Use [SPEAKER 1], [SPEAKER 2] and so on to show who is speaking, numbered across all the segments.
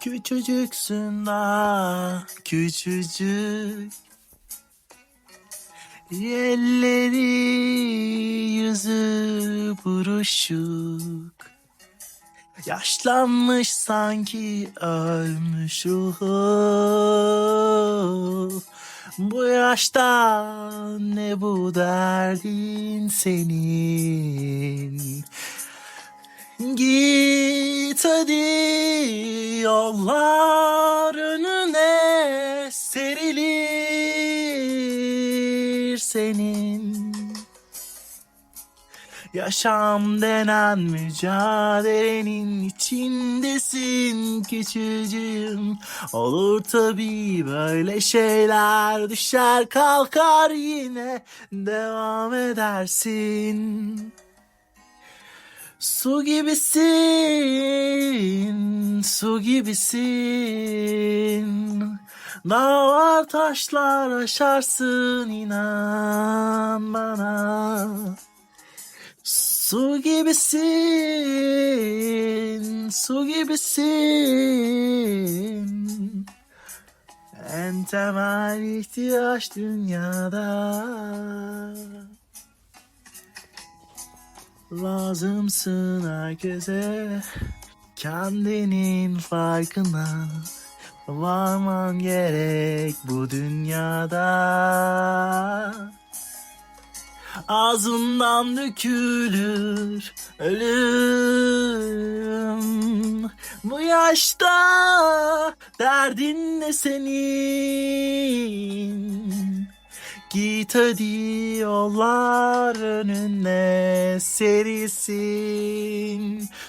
[SPEAKER 1] Küçücüksün daha küçücük. Elleri yüzü buruşuk. Yaşlanmış sanki ölmüş ruhu. Bu yaşta ne bu derdin senin? Git hadi yollar önüne serilir senin. Yaşam denen mücadelenin içindesin küçücüğüm. Olur tabii böyle şeyler düşer kalkar yine devam edersin. Su gibisin, su gibisin. Dağlar taşlar aşarsın inan bana. Su gibisin, su gibisin. En temel ihtiyaç dünyada. Lazımsın herkese Kendinin farkına Varman gerek bu dünyada. Ağzından dökülür ölüm. Bu yaşta derdin ne senin Git hadi yollar önüne serisin.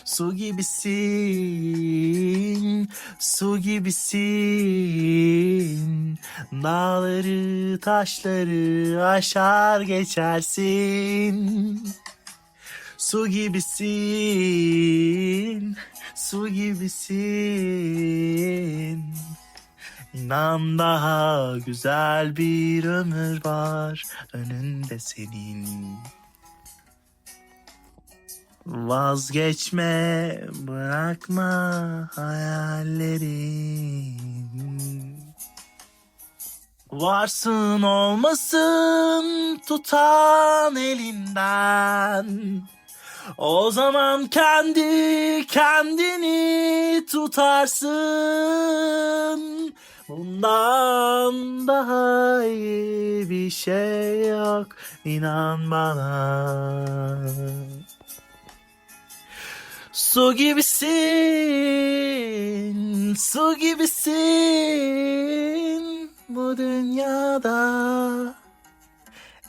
[SPEAKER 1] Su gibisin, su gibisin. Dağları taşları aşar geçersin. Su gibisin, su gibisin İnan daha güzel bir ömür var önünde senin. Vazgeçme, bırakma hayallerin. Varsın olmasın tutan elinden. O zaman kendi kendini tutarsın. Bundan daha iyi bir şey yok inan bana. Su gibisin, su gibisin bu dünyada.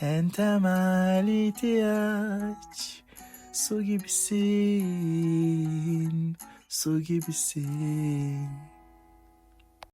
[SPEAKER 1] En temel ihtiyaç su gibisin, su gibisin.